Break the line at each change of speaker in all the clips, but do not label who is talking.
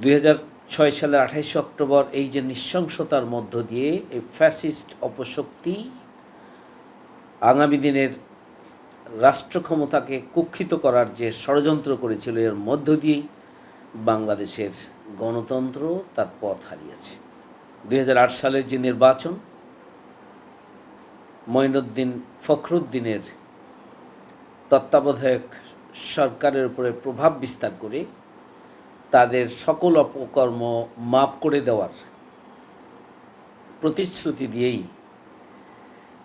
দুই ছয় সালের আঠাইশে অক্টোবর এই যে নৃশংসতার মধ্য দিয়ে এই ফ্যাসিস্ট অপশক্তি আগামী দিনের রাষ্ট্র ক্ষমতাকে কুক্ষিত করার যে ষড়যন্ত্র করেছিল, এর মধ্য দিয়েই বাংলাদেশের গণতন্ত্র তার পথ হারিয়েছে। দু হাজার আট সালের যে নির্বাচন, মঈনুদ্দিন ফখরুদ্দিনের তত্ত্বাবধায়ক সরকারের উপরে প্রভাব বিস্তার করে তাদের সকল অপকর্ম মাপ করে দেওয়ার প্রতিশ্রুতি দিয়েই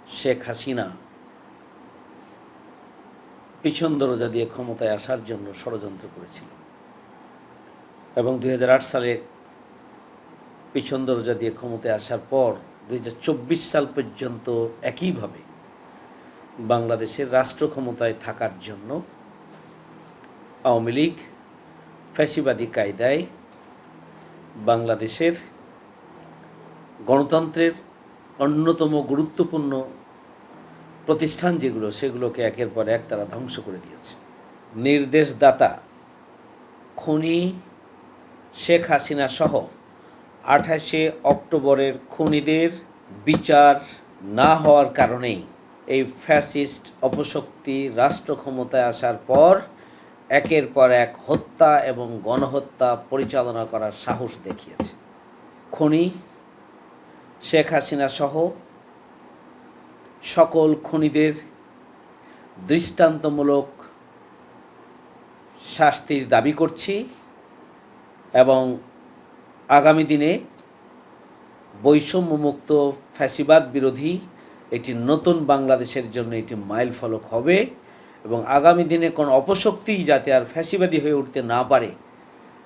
শেখ হাসিনা পিছন দরজা দিয়ে ক্ষমতায় আসার জন্য ষড়যন্ত্র করেছিল। এবং দু হাজার আট সালে পিছন দরজা দিয়ে ক্ষমতায় আসার পর দু হাজার চব্বিশ সাল পর্যন্ত একইভাবে বাংলাদেশের রাষ্ট্র ক্ষমতায় থাকার জন্য আওয়ামী লীগ ফ্যাসিবাদী কায়দায় বাংলাদেশের গণতন্ত্রের অন্যতম গুরুত্বপূর্ণ প্রতিষ্ঠান যেগুলো, সেগুলোকে একের পর এক তারা ধ্বংস করে দিয়েছে। নির্দেশদাতা খনি শেখ হাসিনা সহ আঠাশে অক্টোবরের খুনিদের বিচার না হওয়ার কারণেই এই ফ্যাসিস্ট অপশক্তি রাষ্ট্র ক্ষমতায় আসার পর একের পর এক হত্যা এবং গণহত্যা পরিচালনা করার সাহস দেখিয়েছে। খনি, শেখ হাসিনা সহ সকল খনিদের দৃষ্টান্তমূলক শাস্তির দাবি করছি এবং আগামী দিনে বৈষম্যমুক্ত ফ্যাসিবাদ বিরোধী একটি নতুন বাংলাদেশের জন্য এটি মাইল ফলক হবে। এবং আগামী দিনে কোনো অপশক্তিই যাতে আর ফ্যাসিবাদী হয়ে উঠতে না পারে,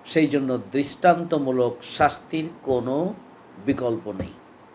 সেই জন্য দৃষ্টান্তমূলক শাস্তির কোনো বিকল্প নেই।